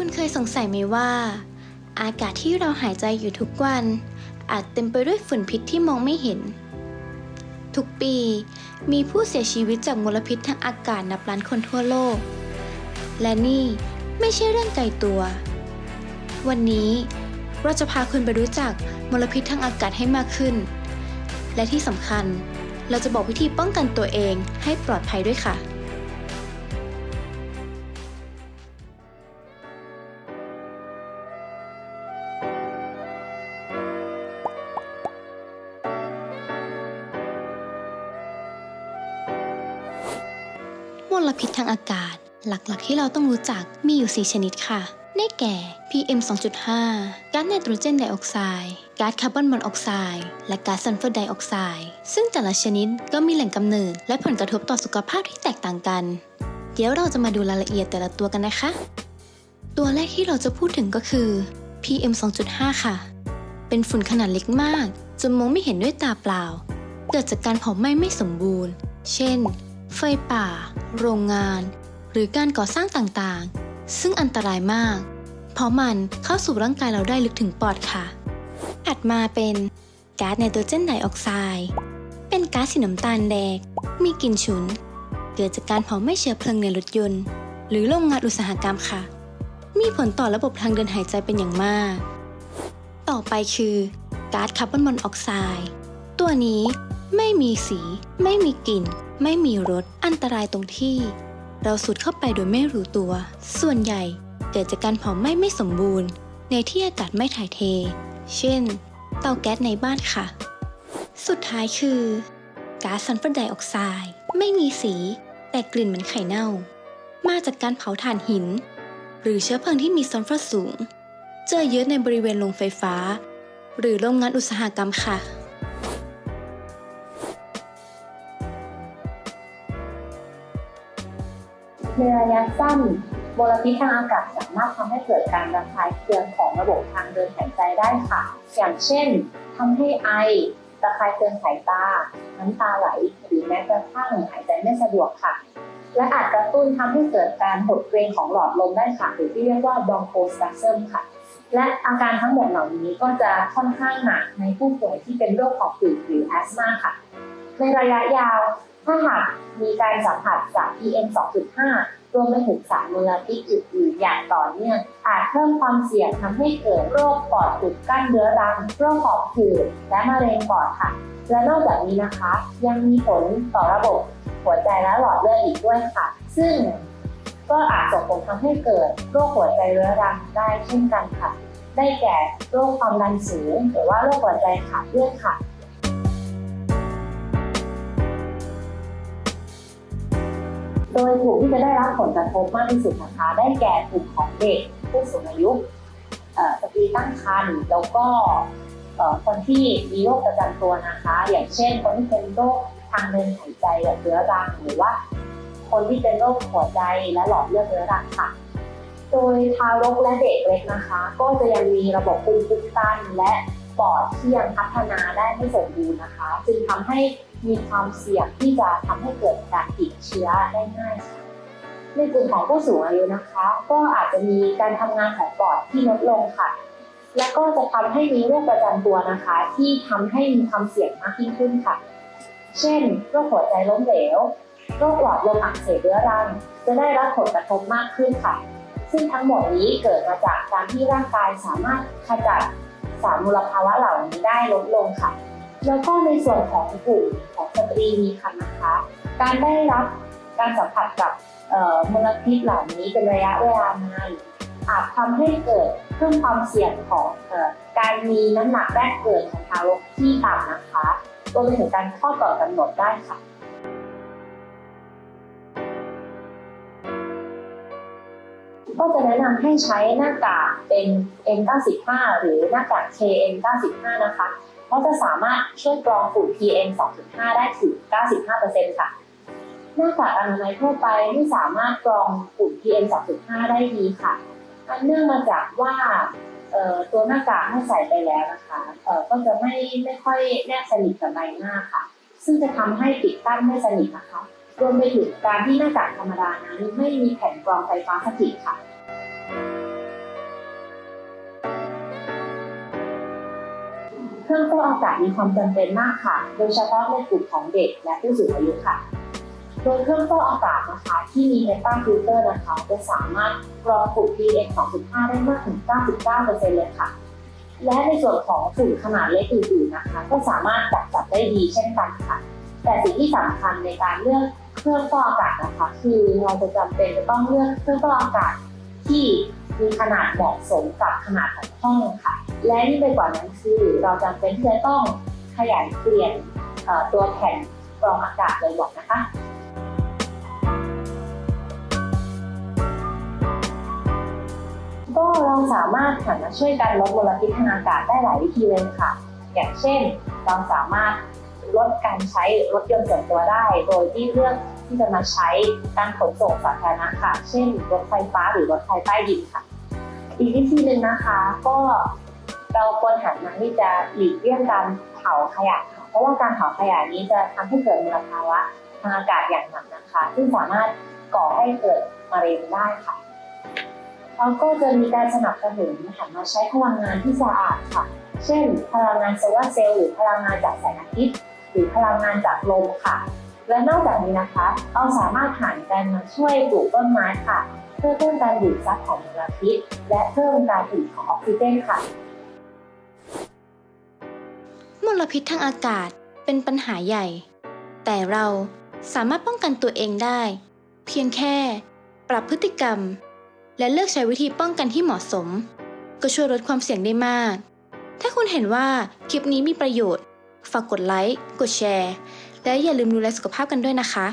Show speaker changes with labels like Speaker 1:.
Speaker 1: คุณเคยสงสัยไหมว่า อากาศที่เราหายใจอยู่ทุกวัน อาจเต็มไปด้วยฝุ่นพิษที่มองไม่เห็น ทุกปีมีผู้เสียชีวิตจากมลพิษทางอากาศนับล้านคนทั่วโลก และนี่ไม่ใช่เรื่องไกลตัว วันนี้เราจะพาคุณไปรู้จักมลพิษทางอากาศให้มากขึ้น และที่สำคัญเราจะบอกวิธีป้องกันตัวเองให้ปลอดภัยด้วยค่ะ ลพิษทางอากาศ หลักๆ ที่เราต้องรู้จักมีอยู่ 4 ชนิดค่ะ ได้แก่ PM 2.5 ก๊าซไนโตรเจนไดออกไซด์ก๊าซคาร์บอนมอนอกไซด์และก๊าซซัลเฟอร์ไดออกไซด์ซึ่งแต่ละชนิดก็มีแหล่งกำเนิด และผลกระทบต่อสุขภาพที่แตกต่างกัน เดี๋ยวเราจะมาดูรายละเอียดแต่ละตัวกันนะคะ ตัวแรกที่เราจะพูดถึงก็คือ PM 2.5 ค่ะ เป็นฝุ่นขนาดเล็กมาก จนมองไม่เห็นด้วยตาเปล่า เกิดจากการเผาไหม้ไม่สมบูรณ์ เช่น ไฟป่า โรงงาน หรือการก่อสร้างต่างๆ ซึ่งอันตรายมาก เพราะมันเข้าสู่ร่างกายเราได้ลึกถึงปอดค่ะ ถัดมาเป็นก๊าซไนโตรเจนไดออกไซด์ เป็นก๊าซสีน้ำตาลแดง มีกลิ่นฉุน เกิดจากการเผาไหม้เชื้อเพลิงในรถยนต์ หรือโรงงานอุตสาหกรรมค่ะ มีผลต่อระบบทางเดินหายใจเป็นอย่างมาก ต่อไปคือก๊าซคาร์บอนมอนอกไซด์ ตัวนี้ไม่มีสี ไม่มีกลิ่น ไม่มีรสอันตรายตรงที่ เราสูดเข้าไปโดยไม่รู้ตัว ส่วนใหญ่เกิดจากการเผาไหม้ไม่สมบูรณ์ ในที่อากาศไม่ถ่ายเท เช่น เตาแก๊สในบ้านค่ะ สุดท้ายคือก๊าซซัลเฟอร์ไดออกไซด์ไม่มีสี แต่กลิ่นเหมือนไข่เน่า มาจากการเผาถ่านหิน หรือเชื้อเพลิงที่มีซัลเฟอร์สูง เจอเยอะในบริเวณโรงไฟฟ้า หรือโรงงานอุตสาหกรรมค่ะ
Speaker 2: ในระยะสั้นมลพิษทางอากาศสามารถทำให้เกิดการระคายเคืองของระบบทางเดินหายใจได้ค่ะ อย่างเช่นทำให้ไอระคายเคืองสายตา น้ำตาไหล หรือแม้กระทั่งหายใจไม่สะดวกค่ะ และอาจกระตุ้นทำให้เกิดการหดเกรงของหลอดลมได้ค่ะ หรือที่เรียกว่า bronchospasm ค่ะ และอาการทั้งหมดเหล่านี้ก็จะค่อนข้างหนักในผู้ป่วยที่เป็นโรคหอบหืดหรือแอสมาค่ะ ในระยะยาว ถ้าหากมีการสัมผัสจาก PM 2.5 รวมไปถึงสารมลพิษอื่นๆอย่างต่อเนื่องอาจเพิ่มความเสี่ยงทำให้เกิดโรคปอดอุดกั้นเรื้อรัง โรคหอบหืดและมะเร็งปอดค่ะ และนอกจากนี้นะคะ ยังมีผลต่อระบบหัวใจและหลอดเลือดอีกด้วยค่ะ ซึ่งก็อาจส่งผลทำให้เกิดโรคหัวใจเรื้อรังได้เช่นกันค่ะ ได้แก่โรคความดันสูงหรือว่าโรคหัวใจขาดเลือดค่ะ ดยกลุ่มที่จะได้รับผลกระทบมากที่สุดนะคะ ได้แก่กลุ่มของเด็กผู้สูงอายุสตรีตั้งครรภ์แล้วก็คนที่มีโรคประจำตัวนะคะ อย่างเช่น คนที่เป็นโรคทางเดินหายใจแบบเรื้อรังหรือว่า คนที่เป็นโรคหัวใจและหลอดเลือดเรื้อรังค่ะ โดยทารกและเด็กเล็กนะคะ ก็จะยังมีระบบภูมิคุ้มกันและ ปอดที่ยังพัฒนาได้ไม่สมบูรณ์นะคะ จึงทำให้มีความเสี่ยงที่จะทำให้เกิดการติดเชื้อได้ง่ายค่ะในกลุ่มของผู้สูงอายุนะคะ ก็อาจจะมีการทำงานของปอดที่ลดลงค่ะ และก็จะทำให้มีโรคประจำตัวนะคะ ที่ทำให้มีความเสี่ยงมากยิ่งขึ้นค่ะ เช่นโรคหัวใจล้มเหลวโรคหลอดลมอักเสบเรื้อรัง จะได้รับผลกระทบมากขึ้นค่ะ ซึ่งทั้งหมดนี้เกิดมาจากการที่ร่างกายสามารถขจัด สารมลภาวะเหล่านี้ได้ลดลงค่ะ แล้วก็ในส่วนของกลุ่มของสตรีมีครรภ์นะคะ การได้รับการสัมผัสกับอ่อมลพิษเหล่านี้เป็นระยะเวลานานอาจทำให้เกิดเพิ่มความเสี่ยงของออการมีน้ำหนักแรกเกิดของทารกที่ต่ำนะคะรวมไปถึงการคลอดก่อนกำหนดได้ค่ะ ก็จะแนะนำให้ใช้หน้ากากเป็น N95 หรือหน้ากาก KN95 นะคะ เพราะจะสามารถช่วยกรองฝุ่น PM 2.5 ได้ถึง 95%ค่ะหน้ากากอนามัยทั่วไปไม่สามารถกรองฝุ่น PM 2.5 ได้ดีค่ะ อันเนื่องมาจากว่าตัวหน้ากากเมื่อใส่ไปแล้วนะคะก็จะไม่ไม่ค่อยแนบสนิทกับใบหน้าค่ะ ซึ่งจะทำให้ปิดกั้นไม่สนิทนะคะ รวมไปถึงการที่หน้ากากธรรมดานั้นไม่มีแผ่นกรองไฟฟ้าสถิตค่ะเครื่องฟอกอากาศมีความจำเป็นมากค่ะ โดยเฉพาะในกลุ่มของเด็กและผู้สูงอายุค่ะ โดยเครื่องฟอกอากาศนะคะที่มีเมต้าฟิลเตอร์นะคะจะสามารถกรองฝุ่น PM 2.5 ได้มากถึง 99%เลยค่ะ และในส่วนของฝุ่นขนาดเล็กอื่นๆนะคะ ก็สามารถจับจับได้ดีเช่นกันค่ะ แต่สิ่งที่สำคัญในการเลือก เครื่องฟอกอากาศนะคะ คือเราจะจำเป็นจะต้องเลือกเครื่องฟอกอากาศที่มีขนาดเหมาะสมกับขนาดของห้องค่ะ และยิ่งไปกว่านั้นคือเราจำเป็นที่จะต้องขยันเปลี่ยนตัวแผ่นกรองอากาศบ่อยๆนะคะก็เราสามารถหันมาช่วยกันลดมลพิษทางอากาศได้หลายวิธีเลยค่ะ อย่างเช่น เราสามารถ ลดการใช้รถยนต์ส่วนตัวได้ โดยที่เลือกที่จะมาใช้การขนส่งสาธารณะค่ะ เช่นรถไฟฟ้าหรือรถไฟใต้ดินค่ะ อีกวิธีหนึ่งนะคะก็เราควรหันมาที่จะหลีกเลี่ยงการเผาขยะค่ะเพราะว่าการเผาขยะนี้จะทำให้เกิดมลภาวะทางอากาศอย่างหนักนะคะ ซึ่งสามารถก่อให้เกิดมะเร็งได้ค่ะเราก็จะมีการสนับสนุนหันมาใช้พลังงานที่สะอาดค่ะ เช่น พลังงานโซลาร์เซลล์หรือพลังงานจากแสงอาทิตย์ หรือพลังงานจากลมค่ะ และนอกจากนี้นะคะเราสามารถหันกันมาช่วยปลูกต้นไม้ค่ะ เพื่อเพิ่มการดูดซับของมลพิษ และเพิ่มการผลิตของออกซิเจนค่ะ
Speaker 1: มลพิษทางอากาศเป็นปัญหาใหญ่ แต่เราสามารถป้องกันตัวเองได้ เพียงแค่ปรับพฤติกรรม และเลือกใช้วิธีป้องกันที่เหมาะสม ก็ช่วยลดความเสี่ยงได้มาก ถ้าคุณเห็นว่าคลิปนี้มีประโยชน์ ฝากกดไลค์ กดแชร์ และอย่าลืมดูแลสุขภาพกันด้วยนะคะ